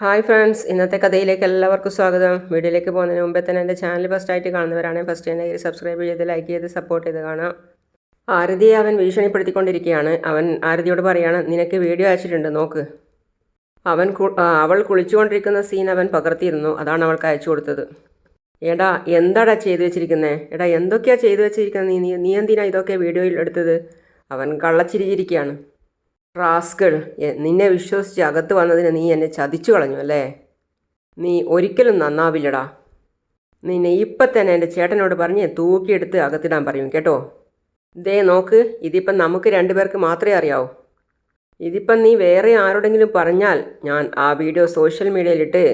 Hi friends ഇന്നത്തെ കഥയിലേക്ക് എല്ലാവർക്കും സ്വാഗതം. വീഡിയോയിലേക്ക് പോകുന്നതിന് മുമ്പേ തന്നെ എന്റെ ചാനൽ ഫസ്റ്റായിട്ട് കാണുന്നവരാണെങ്കിൽ ഫസ്റ്റ് തന്നെ സബ്സ്ക്രൈബ് ചെയ്ത് ലൈക്ക് ചെയ്ത് സപ്പോർട്ട് ചെയ്ത് കാണാം. ആരതിയെ അവൻ ഭീഷണിപ്പെടുത്തിക്കൊണ്ടിരിക്കുകയാണ്. അവൻ ആരതിയോട് പറയാണ് നിനക്ക് വീഡിയോ അയച്ചിട്ടുണ്ട് നോക്ക്. അവൻ അവൾ കുളിച്ചുകൊണ്ടിരിക്കുന്ന സീൻ അവൻ പകർത്തിയിരുന്നു. അതാണ് അവൾക്ക് അയച്ചു കൊടുത്തത്. എടാ എന്താടാ ചെയ്തു വെച്ചിരിക്കുന്നത് എടാ എന്തൊക്കെയാ ചെയ്തു വെച്ചിരിക്കുന്നത് നീ നീ- എന്തിനാണ് എന്തിനാ ഇതൊക്കെ വീഡിയോയിൽ എടുത്തത്? അവൻ കള്ളച്ചിരിച്ചിരിക്കുകയാണ് റാസ്കൾ നിന്നെ വിശ്വസിച്ച് അകത്ത് വന്നതിന് നീ എന്നെ ചതിച്ചു കളഞ്ഞു അല്ലേ? നീ ഒരിക്കലും നന്നാവില്ലടാ. നിന്നെ ഇപ്പം തന്നെ എന്റെ ചേട്ടനോട് പറഞ്ഞ് തൂക്കിയെടുത്ത് അകത്തിടാൻ പറയും കേട്ടോ? ദേ നോക്ക് ഇതിപ്പം നമുക്ക് രണ്ടുപേർക്ക് മാത്രമേ അറിയാവൂ. ഇതിപ്പം നീ വേറെ ആരോടെങ്കിലും പറഞ്ഞാൽ ഞാൻ ആ വീഡിയോ സോഷ്യൽ മീഡിയയിലിട്ട്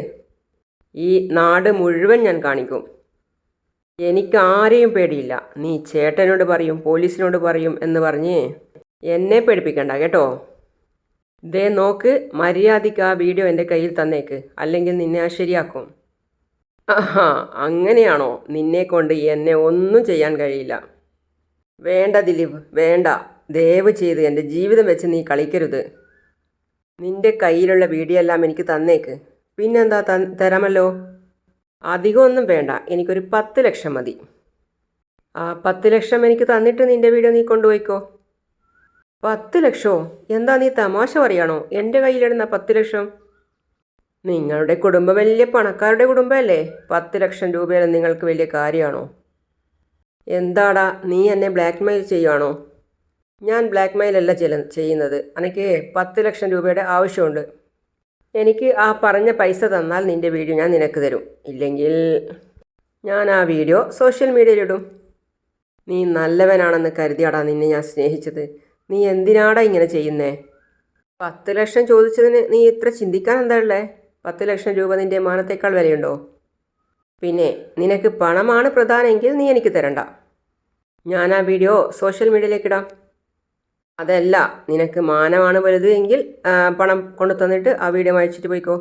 ഈ നാട് മുഴുവൻ ഞാൻ കാണിക്കും. എനിക്ക് ആരെയും പേടിയില്ല. നീ ചേട്ടനോട് പറയും പോലീസിനോട് പറയും എന്ന് പറഞ്ഞ് എന്നെ പേടിപ്പിക്കണ്ട കേട്ടോ? ദേ നോക്ക് മര്യാദയ്ക്ക് ആ വീഡിയോ എന്റെ കയ്യിൽ തന്നേക്ക്. അല്ലെങ്കിൽ നിന്നെ ആ ശരിയാക്കും. ആഹാ അങ്ങനെയാണോ? നിന്നെ കൊണ്ട് എന്നെ ഒന്നും ചെയ്യാൻ കഴിയില്ല. വേണ്ട ദിലീപ് വേണ്ട. ദയവ് ചെയ്ത് എന്റെ ജീവിതം വെച്ച് നീ കളിക്കരുത്. നിന്റെ കയ്യിലുള്ള വീഡിയോ എല്ലാം എനിക്ക് തന്നേക്ക്. പിന്നെന്താ തരാമല്ലോ? അധികമൊന്നും വേണ്ട. എനിക്കൊരു പത്ത് ലക്ഷം മതി. ആ പത്ത് ലക്ഷം എനിക്ക് തന്നിട്ട് നിന്റെ വീഡിയോ നീ കൊണ്ടുപോയിക്കോ. പത്ത് ലക്ഷമോ എന്താ നീ തമാശ പറയാണോ? എന്റെ കയ്യിലിടുന്ന പത്ത് ലക്ഷം. നിങ്ങളുടെ കുടുംബം വലിയ പണക്കാരുടെ കുടുംബമല്ലേ? പത്ത് ലക്ഷം രൂപയിലും നിങ്ങൾക്ക് വലിയ കാര്യമാണോ? എന്താടാ നീ എന്നെ ബ്ലാക്ക് മെയിൽ ചെയ്യുവാണോ? ഞാൻ ബ്ലാക്ക് മെയിൽ അല്ല ചെയ്യുന്നത്. എനിക്ക് പത്ത് ലക്ഷം രൂപയുടെ ആവശ്യമുണ്ട്. എനിക്ക് ആ പറഞ്ഞ പൈസ തന്നാൽ നിന്റെ വീഡിയോ ഞാൻ നിനക്ക് തരും. ഇല്ലെങ്കിൽ ഞാൻ ആ വീഡിയോ സോഷ്യൽ മീഡിയയിലിടും നീ നല്ലവനാണെന്ന് കരുതിയാടാ നിന്നെ ഞാൻ സ്നേഹിച്ചത്. നീ എന്തിനാടാ ഇങ്ങനെ ചെയ്യുന്നേ? പത്ത് ലക്ഷം ചോദിച്ചതിന് നീ ഇത്ര ചിന്തിക്കാൻ എന്താ ഉള്ളേ? പത്ത് ലക്ഷം രൂപ നിന്റെ മാനത്തേക്കാൾ വിലയുണ്ടോ? പിന്നെ നിനക്ക് പണമാണ് പ്രധാനമെങ്കിൽ നീ എനിക്ക് തരണ്ട. ഞാൻ ആ വീഡിയോ സോഷ്യൽ മീഡിയയിലേക്ക് ഇടാം. അതല്ല നിനക്ക് മാനമാണ് വലുത് എങ്കിൽ പണം കൊണ്ടു തന്നിട്ട് ആ വീഡിയോ അയച്ചിട്ട് പോയിക്കോ.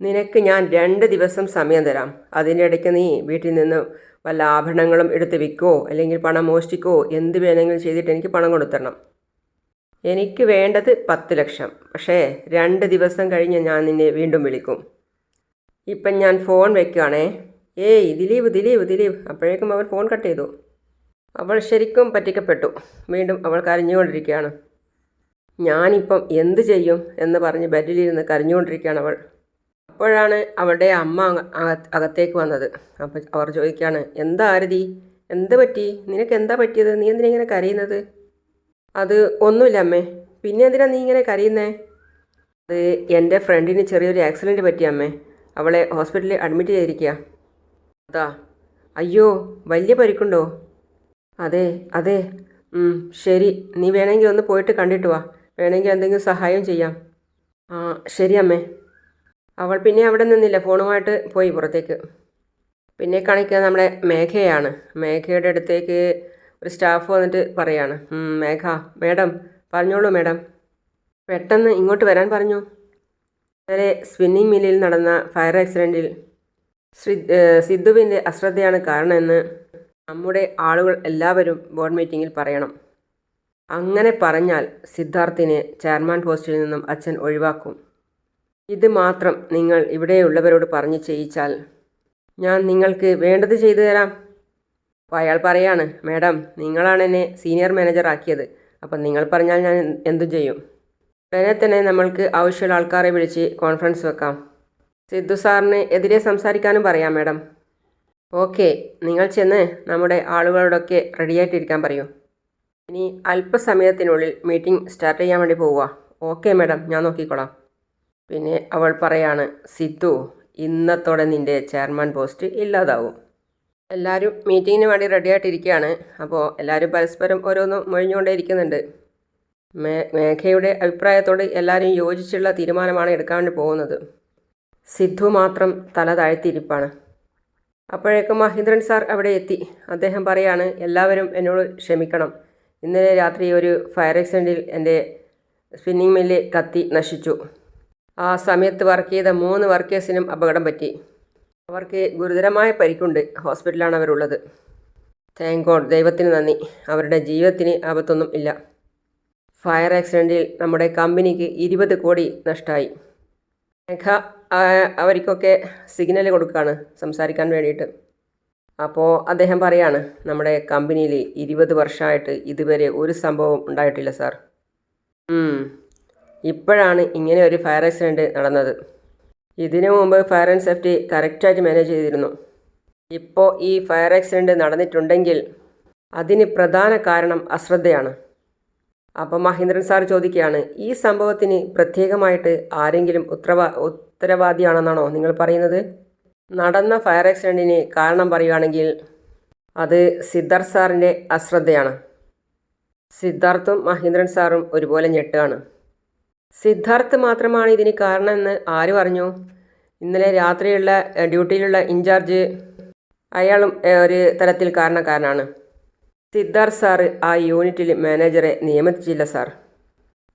നിനക്ക് ഞാൻ രണ്ട് ദിവസം സമയം തരാം. അതിന്റെ ഇടയ്ക്ക് നീ വീട്ടിൽ നിന്ന് വല്ല ആഭരണങ്ങളും എടുത്ത് വിൽക്കോ അല്ലെങ്കിൽ പണം മോഷ്ടിക്കോ എന്ത് വേണമെങ്കിലും ചെയ്തിട്ട് എനിക്ക് പണം കൊടുത്തരണം. എനിക്ക് വേണ്ടത് പത്ത് ലക്ഷം. പക്ഷേ രണ്ട് ദിവസം കഴിഞ്ഞ് ഞാൻ നിന്നെ വീണ്ടും വിളിക്കും. ഇപ്പം ഞാൻ ഫോൺ വെക്കുകയാണേ. ഏയ് ദിലീപ് ദിലീപ് ദിലീപ്. അപ്പോഴേക്കും അവൻ ഫോൺ കട്ട് ചെയ്തു. അവൾ ശരിക്കും പറ്റിക്കപ്പെട്ടു. വീണ്ടും അവൾ കരഞ്ഞുകൊണ്ടിരിക്കുകയാണ്. ഞാനിപ്പം എന്ത് ചെയ്യും എന്ന് പറഞ്ഞ് ബെഡിലിരുന്ന് കരഞ്ഞുകൊണ്ടിരിക്കുകയാണ് അവൾ. അപ്പോഴാണ് അവളുടെ അമ്മ അകത്തേക്ക് വന്നത്. അപ്പോൾ അവർ ചോദിക്കുകയാണ് എന്താ ആരതി? എന്ത് പറ്റി? നിനക്ക് എന്താ പറ്റിയത്? നീ എന്തിനാ ഇങ്ങനെ കരയുന്നത്? അത് ഒന്നുമില്ല അമ്മേ. പിന്നെ എന്തിനാ നീ ഇങ്ങനെ കരയുന്നേ? അത് എന്റെ ഫ്രണ്ടിന് ചെറിയൊരു ആക്സിഡന്റ് പറ്റി അമ്മേ. അവളെ ഹോസ്പിറ്റലിൽ അഡ്മിറ്റ് ചെയ്തിരിക്കുക അതാ? അയ്യോ വലിയ പരിക്കുണ്ടോ? അതെ അതെ. ശരി. നീ വേണമെങ്കിൽ ഒന്ന് പോയിട്ട് കണ്ടിട്ട് വാ. വേണമെങ്കിൽ എന്തെങ്കിലും സഹായം ചെയ്യാം. ആ ശരി അമ്മേ. അവൾ പിന്നെ അവിടെ നിന്നില്ല ഫോണുമായിട്ട് പോയി പുറത്തേക്ക്. പിന്നെ കാണിക്കുക നമ്മുടെ മേഘയാണ്. മേഘയുടെ അടുത്തേക്ക് ഒരു സ്റ്റാഫ് വന്നിട്ട് പറയാണ് മേഘ മേഡം പറഞ്ഞോളൂ മേഡം. പെട്ടെന്ന് ഇങ്ങോട്ട് വരാൻ പറഞ്ഞു. ഇന്നലെ സ്പിന്നിങ് മില്ലിൽ നടന്ന ഫയർ ആക്സിഡന്റിൽ ശ്രി സിദ്ധുവിന്റെ അശ്രദ്ധയാണ് കാരണമെന്ന് നമ്മുടെ ആളുകൾ എല്ലാവരും ബോർഡ് മീറ്റിങ്ങിൽ പറയണം. അങ്ങനെ പറഞ്ഞാൽ സിദ്ധാർത്ഥിനെ ചെയർമാൻ പോസ്റ്റിൽ നിന്നും അച്ഛൻ ഒഴിവാക്കും. ഇത് മാത്രം നിങ്ങൾ ഇവിടെയുള്ളവരോട് പറഞ്ഞു ചെയ്യിച്ചാൽ ഞാൻ നിങ്ങൾക്ക് വേണ്ടത് ചെയ്തു തരാം. അപ്പോൾ അയാൾ പറയാണ് മാഡം നിങ്ങളാണ് എന്നെ സീനിയർ മാനേജർ ആക്കിയത്. അപ്പം നിങ്ങൾ പറഞ്ഞാൽ ഞാൻ എന്തു ചെയ്യും. ഉടനെ തന്നെ നമ്മൾക്ക് ആവശ്യമുള്ള ആൾക്കാരെ വിളിച്ച് കോൺഫറൻസ് വെക്കാം. സിദ്ധു സാറിന് എതിരെ സംസാരിക്കാനും പറയാം മാഡം. ഓക്കെ നിങ്ങൾ ചെന്ന് നമ്മുടെ ആളുകളോടൊക്കെ റെഡിയായിട്ടിരിക്കാൻ പറയൂ. ഇനി അല്പസമയത്തിനുള്ളിൽ മീറ്റിംഗ് സ്റ്റാർട്ട് ചെയ്യാൻ വേണ്ടി പോവുക. ഓക്കെ മാഡം ഞാൻ നോക്കിക്കോളാം. പിന്നെ അവൾ പറയാണ് സിത്തു ഇന്നത്തോടെ നിന്റെ ചെയർമാൻ പോസ്റ്റ് ഇല്ലാതാവും. എല്ലാവരും മീറ്റിങ്ങിന് വേണ്ടി റെഡിയായിട്ടിരിക്കുകയാണ് അപ്പോൾ എല്ലാവരും പരസ്പരം ഓരോന്നും മൊഴിഞ്ഞുകൊണ്ടേ ഇരിക്കുന്നുണ്ട്. മേ മേഘയുടെ അഭിപ്രായത്തോട് എല്ലാവരും യോജിച്ചുള്ള തീരുമാനമാണ് എടുക്കാൻ വേണ്ടി പോകുന്നത്. സിദ്ധു മാത്രം തല താഴ്ത്തിയിരിപ്പാണ്. അപ്പോഴേക്കും മഹീന്ദ്രൻ സാർ അവിടെ എത്തി. അദ്ദേഹം പറയാണ് എല്ലാവരും എന്നോട് ക്ഷമിക്കണം. ഇന്നലെ രാത്രി ഒരു ഫയർ ആക്സിഡന്റിൽ എന്റെ സ്പിന്നിങ് മില്ല് കത്തി നശിച്ചു. ആ സമയത്ത് വർക്ക് ചെയ്ത മൂന്ന് വർക്കേഴ്സിനും അപകടം പറ്റി. അവർക്ക് ഗുരുതരമായ പരിക്കുണ്ട്. ഹോസ്പിറ്റലാണ് അവരുള്ളത്. Thank God. ദൈവത്തിന് നന്ദി. അവരുടെ ജീവിതത്തിന് ആപത്തൊന്നും ഇല്ല. ഫയർ ആക്സിഡന്റിൽ നമ്മുടെ കമ്പനിക്ക് ഇരുപത് കോടി നഷ്ടമായി മേഘ അവർക്കൊക്കെ സിഗ്നൽ കൊടുക്കുകയാണ് സംസാരിക്കാൻ വേണ്ടിയിട്ട്. അപ്പോൾ അദ്ദേഹം പറയാണ് നമ്മുടെ കമ്പനിയിൽ ഇരുപത് വർഷമായിട്ട് ഇതുവരെ ഒരു സംഭവം ഉണ്ടായിട്ടില്ല സാർ. ഇപ്പോഴാണ് ഇങ്ങനെ ഒരു ഫയർ ആക്സിഡന്റ് നടന്നത്. ഇതിനു മുമ്പ് ഫയർ ആൻഡ് സേഫ്റ്റി കറക്റ്റായിട്ട് മാനേജ് ചെയ്തിരുന്നു. ഇപ്പോൾ ഈ ഫയർ ആക്സിഡന്റ് നടന്നിട്ടുണ്ടെങ്കിൽ അതിന് പ്രധാന കാരണം അശ്രദ്ധയാണ്. അപ്പോൾ മഹേന്ദ്രൻ സാർ ചോദിക്കുകയാണ് ഈ സംഭവത്തിന് പ്രത്യേകമായിട്ട് ആരെങ്കിലും ഉത്തരവാ ഉത്തരവാദിയാണെന്നാണോ നിങ്ങൾ പറയുന്നത്? നടന്ന ഫയർ ആക്സിഡന്റിന് കാരണം പറയുകയാണെങ്കിൽ അത് സിദ്ധാർത്ഥ് സാറിന്റെ അശ്രദ്ധയാണ്. സിദ്ധാർത്ഥും മഹേന്ദ്രൻ സാറും ഒരുപോലെ ഞെട്ടുകയാണ്. സിദ്ധാർത്ഥ് മാത്രമാണ് ഇതിന് കാരണമെന്ന് ആര് പറഞ്ഞു? ഇന്നലെ രാത്രിയുള്ള ഡ്യൂട്ടിയിലുള്ള ഇൻചാർജ് അയാളും ഒരു തരത്തിൽ കാരണക്കാരനാണ്. സിദ്ധാർത്ഥ് സാറ് ആ യൂണിറ്റിൽ മാനേജറെ നിയമിച്ചില്ല സാർ.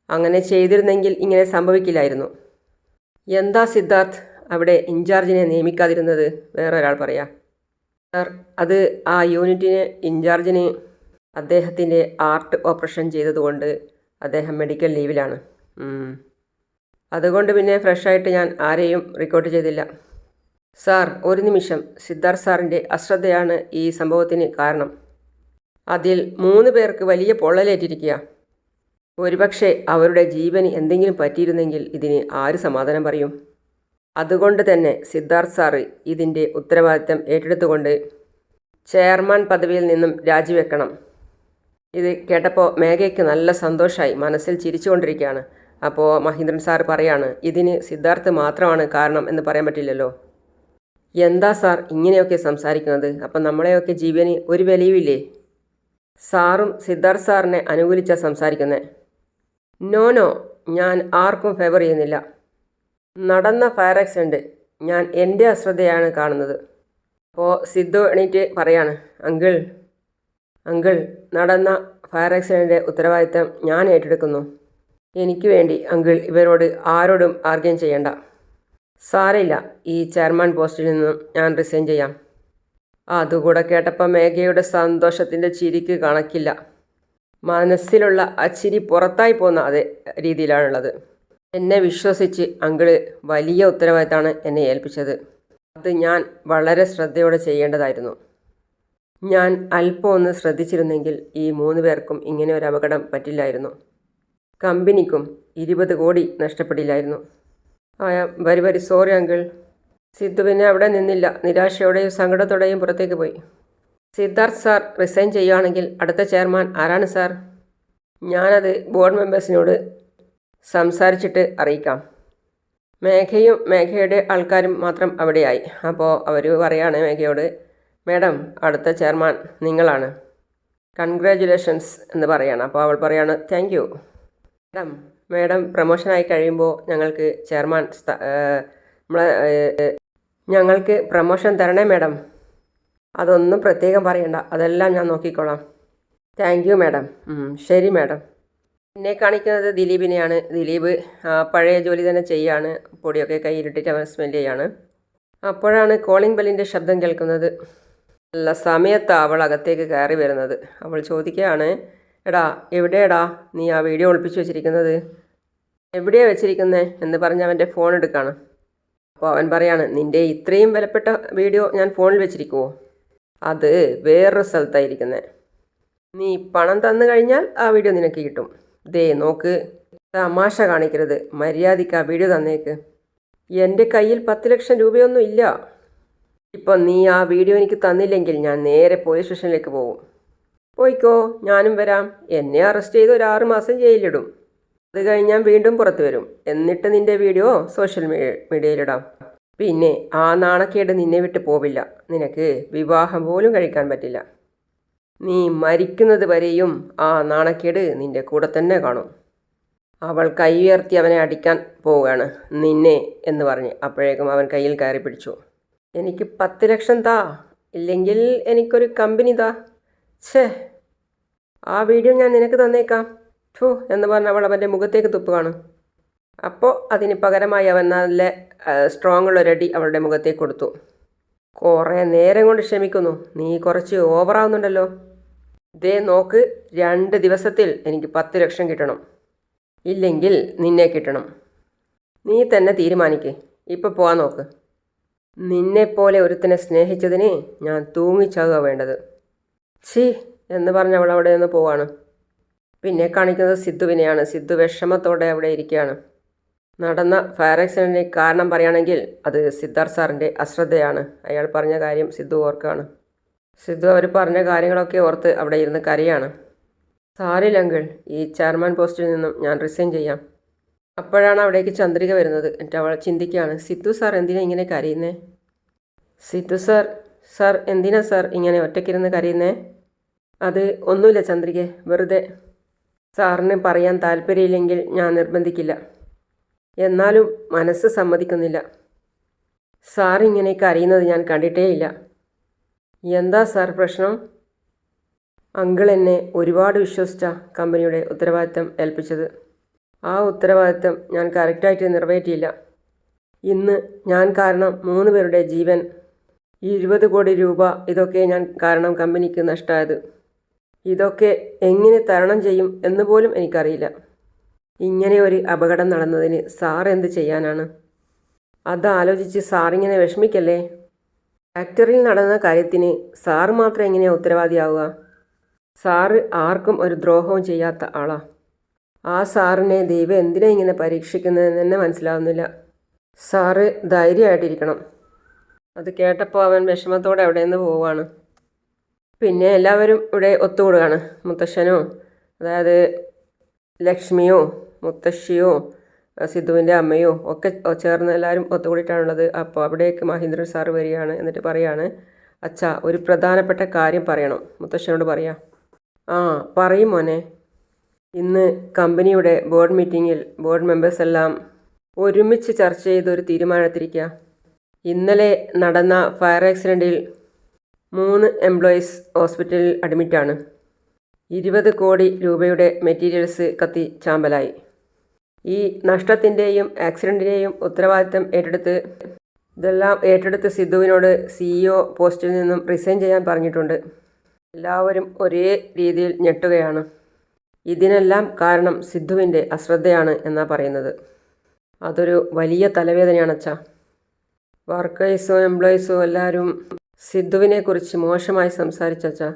അങ്ങനെ ചെയ്തിരുന്നെങ്കിൽ ഇങ്ങനെ സംഭവിക്കില്ലായിരുന്നു. എന്താ സിദ്ധാർത്ഥ് അവിടെ ഇൻചാർജിനെ നിയമിക്കാതിരുന്നത്? വേറൊരാൾ പറയാം. സാർ അത് ആ യൂണിറ്റിന് ഇൻചാർജിന് അദ്ദേഹത്തിന്റെ ആർട്ട് ഓപ്പറേഷൻ ചെയ്തതുകൊണ്ട് അദ്ദേഹം മെഡിക്കൽ ലീവിലാണ്. അതുകൊണ്ട് പിന്നെ ഫ്രഷായിട്ട് ഞാൻ ആരെയും റെക്കോർഡ് ചെയ്തില്ല. സാർ ഒരു നിമിഷം. സിദ്ധാർത്ഥ് സാറിന്റെ അശ്രദ്ധയാണ് ഈ സംഭവത്തിന് കാരണം. അതിൽ മൂന്ന് പേർക്ക് വലിയ പൊള്ളലേറ്റിരിക്കുക. ഒരുപക്ഷെ അവരുടെ ജീവന് എന്തെങ്കിലും പറ്റിയിരുന്നെങ്കിൽ ഇതിന് ആര് സമാധാനം പറയും? അതുകൊണ്ട് തന്നെ സിദ്ധാർത്ഥ് സാറ് ഇതിന്റെ ഉത്തരവാദിത്തം ഏറ്റെടുത്തുകൊണ്ട് ചെയർമാൻ പദവിയിൽ നിന്നും രാജിവെക്കണം. ഇത് കേട്ടപ്പോൾ മേഘയ്ക്ക് നല്ല സന്തോഷമായി മനസ്സിൽ ചിരിച്ചുകൊണ്ടിരിക്കുകയാണ്. അപ്പോൾ മഹീന്ദ്രൻ സാർ പറയാണ് ഇതിന് സിദ്ധാർത്ഥ് മാത്രമാണ് കാരണം എന്ന് പറയാൻ പറ്റില്ലല്ലോ. എന്താ സാർ ഇങ്ങനെയൊക്കെ സംസാരിക്കുന്നത്? അപ്പം നമ്മളെയൊക്കെ ജീവന് ഒരു വിലയുമില്ലേ? സാറും സിദ്ധാർത്ഥ് സാറിനെ അനുകൂലിച്ചാണ് സംസാരിക്കുന്നത് നോ നോ ഞാൻ ആർക്കും ഫേവർ ചെയ്യുന്നില്ല. നടന്ന ഫയർ ആക്സിഡന്റ് ഞാൻ എന്റെ അശ്രദ്ധയാണ് കാണുന്നത്. അപ്പോൾ സിദ്ധു എണീറ്റ് പറയാണ് അങ്കിൾ അങ്കിൾ നടന്ന ഫയർ ആക്സിഡന്റിന്റെ ഉത്തരവാദിത്തം ഞാൻ ഏറ്റെടുക്കുന്നു. എനിക്ക് വേണ്ടി അങ്കിൾ ഇവരോട് ആരോടും ആർഗ്യം ചെയ്യണ്ട. സാരമില്ല ഈ ചെയർമാൻ പോസ്റ്റിൽ നിന്നും ഞാൻ റിസൈൻ ചെയ്യാം. അതുകൂടെ കേട്ടപ്പോൾ മേഘയുടെ സന്തോഷത്തിന്റെ ചിരിക്ക് കണക്കില്ല. മനസ്സിലുള്ള ആ ചിരി പുറത്തായി പോകുന്ന അതേ രീതിയിലാണുള്ളത്. എന്നെ വിശ്വസിച്ച് അങ്കിൾ വലിയ ഉത്തരവാദിത്തമാണ് എന്നെ ഏൽപ്പിച്ചത്. അത് ഞാൻ വളരെ ശ്രദ്ധയോടെ ചെയ്യേണ്ടതായിരുന്നു. ഞാൻ അല്പമൊന്ന് ശ്രദ്ധിച്ചിരുന്നെങ്കിൽ ഈ മൂന്ന് പേർക്കും ഇങ്ങനെ ഒരു അപകടം പറ്റില്ലായിരുന്നു. കമ്പനിക്കും ഇരുപത് കോടി നഷ്ടപ്പെടില്ലായിരുന്നു. ആ വരി വരി സോറി അങ്കിൾ സിദ്ധു പിന്നെ അവിടെ നിന്നില്ല. നിരാശയോടെയും സങ്കടത്തോടെയും പുറത്തേക്ക് പോയി. സിദ്ധാർത്ഥ് സാർ റിസൈൻ ചെയ്യുകയാണെങ്കിൽ അടുത്ത ചെയർമാൻ ആരാണ് സാർ ഞാനത് ബോർഡ് മെമ്പേഴ്സിനോട് സംസാരിച്ചിട്ട് അറിയിക്കാം. മേഘയും മേഘയുടെ ആൾക്കാരും മാത്രം അവിടെയായി. അപ്പോൾ അവർ പറയാണ് മേഘയോട് മേഡം അടുത്ത ചെയർമാൻ നിങ്ങളാണ്. കൺഗ്രാജുലേഷൻസ് എന്ന് പറയാണ്. അപ്പോൾ അവൾ പറയാണ് താങ്ക് മേഡം മേഡം പ്രൊമോഷനായി കഴിയുമ്പോൾ ഞങ്ങൾക്ക് ചെയർമാൻ നമ്മളെ ഞങ്ങൾക്ക് പ്രൊമോഷൻ തരണേ മേഡം. അതൊന്നും പ്രത്യേകം പറയണ്ട. അതെല്ലാം ഞാൻ നോക്കിക്കോളാം. Thank you madam. ശരി മാഡം. എന്നെ കാണിക്കുന്നത് ദിലീപിനെയാണ്. ദിലീപ് പഴയ ജോലി തന്നെ ചെയ്യാണ്. പൊടിയൊക്കെ കൈയിലിട്ടിട്ട് അവൻ സ്മെൽ ചെയ്യാണ്. അപ്പോഴാണ് കോളിംഗ് ബെല്ലിന്റെ ശബ്ദം കേൾക്കുന്നത്. നല്ല സമയത്താണ് അവൾ അകത്തേക്ക് കയറി വരുന്നത്. അവൾ ചോദിക്കുകയാണ് എടാ എവിടെയടാ നീ ആ വീഡിയോ ഒളിപ്പിച്ച് വെച്ചിരിക്കുന്നത്? എവിടെയാണ് വെച്ചിരിക്കുന്നത് എന്ന് പറഞ്ഞ് അവന്റെ ഫോൺ എടുക്കുകയാണ് അപ്പോൾ അവൻ പറയാണ് നിന്റെ ഇത്രയും വിലപ്പെട്ട വീഡിയോ ഞാൻ ഫോണിൽ വെച്ചിരിക്കുമോ അത് വേറൊരു സ്ഥലത്തായിരിക്കുന്നത് നീ പണം തന്നു കഴിഞ്ഞാൽ ആ വീഡിയോ നിനക്ക് കിട്ടും. ദേ നോക്ക്. തമാശ കാണിക്കരുത്. മര്യാദയ്ക്ക് ആ വീഡിയോ തന്നേക്ക്. എന്റെ കയ്യിൽ പത്ത് ലക്ഷം രൂപയൊന്നും ഇല്ല. ഇപ്പം നീ ആ വീഡിയോ എനിക്ക് തന്നില്ലെങ്കിൽ ഞാൻ നേരെ പോലീസ് സ്റ്റേഷനിലേക്ക് പോകും. പോയിക്കോ ഞാനും വരാം. എന്നെ അറസ്റ്റ് ചെയ്ത് ഒരു ആറ് മാസം ജയിലിടും അത് കഴിഞ്ഞാൽ വീണ്ടും പുറത്തു വരും. എന്നിട്ട് നിന്റെ വീഡിയോ സോഷ്യൽ മീഡിയയിലിടാം. പിന്നെ ആ നാണക്കേട് നിന്നെ വിട്ട് പോവില്ല. നിനക്ക് വിവാഹം പോലും കഴിക്കാൻ പറ്റില്ല. നീ മരിക്കുന്നത് വരെയും ആ നാണക്കേട് നിന്റെ കൂടെ തന്നെ കാണും. അവൾ കൈ ഉയർത്തി അവനെ അടിക്കാൻ പോവുകയാണ്. നിന്നെ എന്ന് പറഞ്ഞ് അപ്പോഴേക്കും അവൻ കയ്യിൽ കയറി പിടിച്ചു. എനിക്ക് പത്ത് ലക്ഷം താ. ഇല്ലെങ്കിൽ എനിക്കൊരു കമ്പനി താ. ഛേ. ആ വീഡിയോ ഞാൻ നിനക്ക് തന്നേക്കാം. ഥു എന്ന് പറഞ്ഞ അവൾ അവന്റെ മുഖത്തേക്ക് കാണും. അപ്പോൾ അതിന് പകരമായി അവൻ നല്ല സ്ട്രോങ് ഉള്ള ഒരടി അവളുടെ മുഖത്തേക്ക് കൊടുത്തു. കുറേ നേരം കൊണ്ട് ക്ഷമിക്കുന്നു. നീ കുറച്ച് ഓവറാവുന്നുണ്ടല്ലോ ദേ നോക്ക് രണ്ട് ദിവസത്തിൽ എനിക്ക് പത്ത് ലക്ഷം കിട്ടണം. ഇല്ലെങ്കിൽ നിന്നെ കിട്ടണം. നീ തന്നെ തീരുമാനിക്കേ. ഇപ്പോൾ പോവാൻ നോക്ക്. നിന്നെപ്പോലെ ഒരുത്തനെ സ്നേഹിച്ചതിനെ ഞാൻ തൂങ്ങിച്ചാകുക വേണ്ടത്. ഛീ എന്ന് പറഞ്ഞ് അവൾ അവിടെ നിന്ന് പോവാണ്. പിന്നെ കാണിക്കുന്നത് സിദ്ധുവിനെയാണ്. സിദ്ധു വിഷമത്തോടെ അവിടെ ഇരിക്കുകയാണ്. നടന്ന ഫയർ ആക്സിഡന്റിന് കാരണം പറയുകയാണെങ്കിൽ അത് സിദ്ധാർത്ഥ് സാറിന്റെ അശ്രദ്ധയാണ്. അയാൾ പറഞ്ഞ കാര്യം സിദ്ധു ഓർക്കുകയാണ്. സിദ്ധു അവർ പറഞ്ഞ കാര്യങ്ങളൊക്കെ ഓർത്ത് അവിടെ ഇരുന്ന് കരയാണ്. സാരില്ല ഈ ചെയർമാൻ പോസ്റ്റിൽ നിന്നും ഞാൻ റിസൈൻ ചെയ്യാം. അപ്പോഴാണ് അവിടേക്ക് ചന്ദ്രിക വരുന്നത് എന്നിട്ട് അവൾ ചിന്തിക്കുകയാണ്. സിദ്ധു സാർ എന്തിനാ ഇങ്ങനെ കരയുന്നേ? സിദ്ധു സാർ സാർ എന്തിനാ സാർ ഇങ്ങനെ ഒറ്റയ്ക്കിരുന്ന് കരയുന്നേ? അത് ഒന്നുമില്ല ചന്ദ്രികെ വെറുതെ സാറിന് പറയാൻ താല്പര്യമില്ലെങ്കിൽ ഞാൻ നിർബന്ധിക്കില്ല. എന്നാലും മനസ്സ് സമ്മതിക്കുന്നില്ല. സാർ ഇങ്ങനെ കരയുന്നത് ഞാൻ കണ്ടിട്ടേയില്ല. എന്താ സാർ പ്രശ്നം? അങ്കിൾ എന്നെ ഒരുപാട് വിശ്വസിച്ച കമ്പനിയുടെ ഉത്തരവാദിത്തം ഏൽപ്പിച്ചത്. ആ ഉത്തരവാദിത്തം ഞാൻ കറക്റ്റായിട്ട് നിറവേറ്റിയില്ല. ഇന്ന് ഞാൻ കാരണം മൂന്ന് പേരുടെ ജീവൻ. ഈ ഇരുപത് കോടി രൂപ ഇതൊക്കെ ഞാൻ കാരണം കമ്പനിക്ക് നഷ്ടമായത് ഇതൊക്കെ എങ്ങനെ തരണം ചെയ്യും എന്ന് പോലും എനിക്കറിയില്ല. ഇങ്ങനെ ഒരു അപകടം നടന്നതിന് സാർ എന്ത് ചെയ്യാനാണ്? അതാലോചിച്ച് സാറിങ്ങനെ വിഷമിക്കല്ലേ? ഫാക്ടറിയിൽ നടന്ന കാര്യത്തിന് സാർ മാത്രം എങ്ങനെയാണ് ഉത്തരവാദിയാവുക? സാറ് ആർക്കും ഒരു ദ്രോഹവും ചെയ്യാത്ത ആളാ. ആ സാറിനെ ദൈവം എന്തിനാ ഇങ്ങനെ പരീക്ഷിക്കുന്നതെന്ന് തന്നെ മനസ്സിലാവുന്നില്ല. സാറ് ധൈര്യമായിട്ടിരിക്കണം. അത് കേട്ടപ്പോൾ അവൻ വിഷമത്തോടെ അവിടെ നിന്ന് പോവുകയാണ്. പിന്നെ എല്ലാവരും ഇവിടെ ഒത്തുകൂടുകയാണ്. മുത്തശ്ശനോ അതായത് ലക്ഷ്മിയോ മുത്തശ്ശിയോ സിദ്ധുവിന്റെ അമ്മയോ ഒക്കെ ചേർന്ന് എല്ലാവരും ഒത്തുകൂടിയിട്ടാണുള്ളത് അപ്പോൾ അവിടേക്ക് മഹേന്ദ്രൻ സാറ് വരികയാണ് എന്നിട്ട് പറയാണ് അച്ഛാ ഒരു പ്രധാനപ്പെട്ട കാര്യം പറയണം. മുത്തശ്ശനോട് പറയാം. ആ പറയും മോനെ. ഇന്ന് കമ്പനിയുടെ ബോർഡ് മീറ്റിങ്ങിൽ ബോർഡ് മെമ്പേഴ്സ് എല്ലാം ഒരുമിച്ച് ചർച്ച ചെയ്ത് ഒരു തീരുമാനത്തിരിക്കുക ഇന്നലെ നടന്ന ഫയർ ആക്സിഡന്റിൽ മൂന്ന് എംപ്ലോയീസ് ഹോസ്പിറ്റലിൽ അഡ്മിറ്റാണ്. ഇരുപത് കോടി രൂപയുടെ മെറ്റീരിയൽസ് കത്തി ചാമ്പലായി. ഈ നഷ്ടത്തിന്റെയും ആക്സിഡന്റിന്റെയും ഉത്തരവാദിത്തം ഏറ്റെടുത്ത് ഇതെല്ലാം ഏറ്റെടുത്ത് സിദ്ധുവിനോട് സിഇഒ പോസ്റ്റിൽ നിന്നും റിസൈൻ ചെയ്യാൻ പറഞ്ഞിട്ടുണ്ട്. എല്ലാവരും ഒരേ രീതിയിൽ ഞെട്ടുകയാണ്. ഇതിനെല്ലാം കാരണം സിദ്ധുവിന്റെ അശ്രദ്ധയാണ് എന്നാണ് പറയുന്നത്. അതൊരു വലിയ തലവേദനയാണ് വർക്കേഴ്സോ എംപ്ലോയീസോ എല്ലാവരും സിദ്ധുവിനെക്കുറിച്ച് മോശമായി സംസാരിച്ചച്ചാ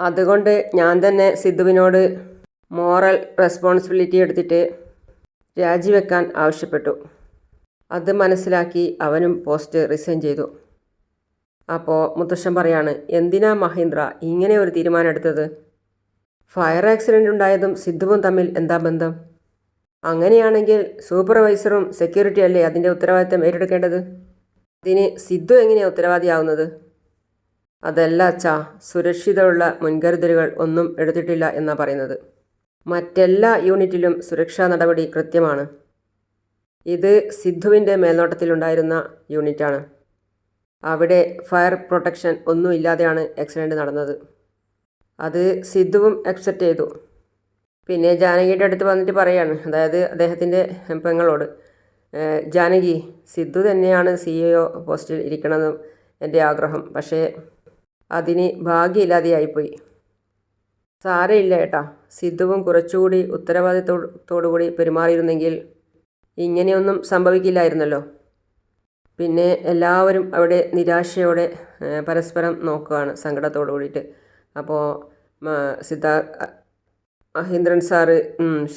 അതുകൊണ്ട് ഞാൻ തന്നെ സിദ്ധുവിനോട് മോറൽ റെസ്പോൺസിബിലിറ്റി എടുത്തിട്ട് രാജിവെക്കാൻ ആവശ്യപ്പെട്ടു. അത് മനസ്സിലാക്കി അവനും പോസ്റ്റ് റിസൈൻ ചെയ്തു. അപ്പോൾ മുത്തശ്ശൻ പറയാണ് എന്തിനാ മഹീന്ദ്ര ഇങ്ങനെ ഒരു തീരുമാനം എടുത്തത് ഫയർ ആക്സിഡന്റ് ഉണ്ടായതും സിദ്ധുവും തമ്മിൽ എന്താ ബന്ധം? അങ്ങനെയാണെങ്കിൽ സൂപ്പർവൈസറും സെക്യൂരിറ്റി അല്ലേ അതിന്റെ ഉത്തരവാദിത്തം ഏറ്റെടുക്കേണ്ടത്? അതിന് സിദ്ധു എങ്ങനെയാണ് ഉത്തരവാദിയാവുന്നത്? അതല്ല അച്ഛാ സുരക്ഷിതമുള്ള മുൻകരുതലുകൾ ഒന്നും എടുത്തിട്ടില്ല എന്നാണ് പറയുന്നത്. മറ്റെല്ലാ യൂണിറ്റിലും സുരക്ഷാ നടപടി കൃത്യമാണ്. ഇത് സിദ്ധുവിന്റെ മേൽനോട്ടത്തിലുണ്ടായിരുന്ന യൂണിറ്റാണ്. അവിടെ ഫയർ പ്രൊട്ടക്ഷൻ ഒന്നും ഇല്ലാതെയാണ് ആക്സിഡന്റ് നടന്നത്. അത് സിദ്ധുവും അക്സെപ്റ്റ് ചെയ്തു. പിന്നെ ജാനകിയുടെ അടുത്ത് വന്നിട്ട് പറയാണ് അതായത് അദ്ദേഹത്തിന്റെ പെങ്ങളോട് ജാനകി സിദ്ധു തന്നെയാണ് സി പോസ്റ്റിൽ ഇരിക്കണമെന്നും എന്റെ ആഗ്രഹം. പക്ഷേ അതിന് ഭാഗ്യമില്ലാതെയായിപ്പോയി. സാരയില്ല ഏട്ടാ. സിദ്ധുവും കുറച്ചുകൂടി ഉത്തരവാദിത്തോടുകൂടി പെരുമാറിയിരുന്നെങ്കിൽ ഇങ്ങനെയൊന്നും സംഭവിക്കില്ലായിരുന്നല്ലോ. പിന്നെ എല്ലാവരും അവിടെ നിരാശയോടെ പരസ്പരം നോക്കുകയാണ് സങ്കടത്തോടു കൂടിയിട്ട് അപ്പോൾ സിദ്ധാ മഹേന്ദ്രൻ സാറ്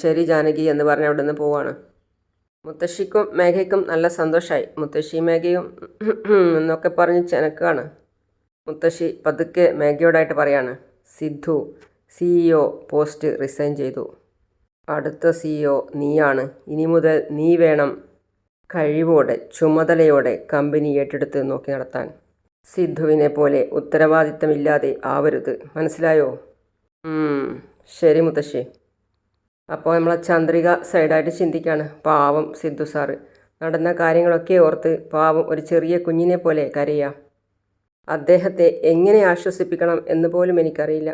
ശരി ജാനകി എന്ന് പറഞ്ഞ് അവിടെ നിന്ന് പോവാണ്. മുത്തശ്ശിക്കും മേഘയ്ക്കും നല്ല സന്തോഷമായി മുത്തശ്ശി മേഘയും എന്നൊക്കെ പറഞ്ഞ് ചെനക്കാണ് മുത്തശ്ശി പതുക്കെ മേഘയോടായിട്ട് പറയാണ് സിദ്ധു സിഇഒ പോസ്റ്റ് റിസൈൻ ചെയ്തു. അടുത്ത സിഇഒ നീയാണ്. ഇനി മുതൽ നീ വേണം കഴിവോടെ ചുമതലയോടെ കമ്പനി ഏറ്റെടുത്ത് നോക്കി നടത്താൻ. സിദ്ധുവിനെ പോലെ ഉത്തരവാദിത്തമില്ലാതെ ആവരുത്. മനസ്സിലായോ? ശരി മുത്തശ്ശി. അപ്പോൾ നമ്മളെ ചന്ദ്രിക സൈഡായിട്ട് ചിന്തിക്കുകയാണ് പാവം സിദ്ധു സാറ്. നടന്ന കാര്യങ്ങളൊക്കെ ഓർത്ത് പാവം ഒരു ചെറിയ കുഞ്ഞിനെ പോലെ കരയാം. അദ്ദേഹത്തെ എങ്ങനെ ആശ്വസിപ്പിക്കണം എന്ന് പോലും എനിക്കറിയില്ല.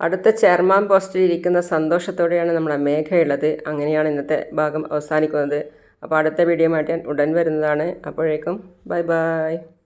അടുത്ത ചെയർമാൻ പോസ്റ്റിൽ ഇരിക്കുന്ന സന്തോഷത്തോടെയാണ് നമ്മുടെ മേഘയുള്ളത് അങ്ങനെയാണ് ഇന്നത്തെ ഭാഗം അവസാനിക്കുന്നത്. അപ്പോൾ അടുത്ത വീഡിയോ മാറ്റാൻ ഉടൻ വരുന്നതാണ്. അപ്പോഴേക്കും ബൈ ബൈ.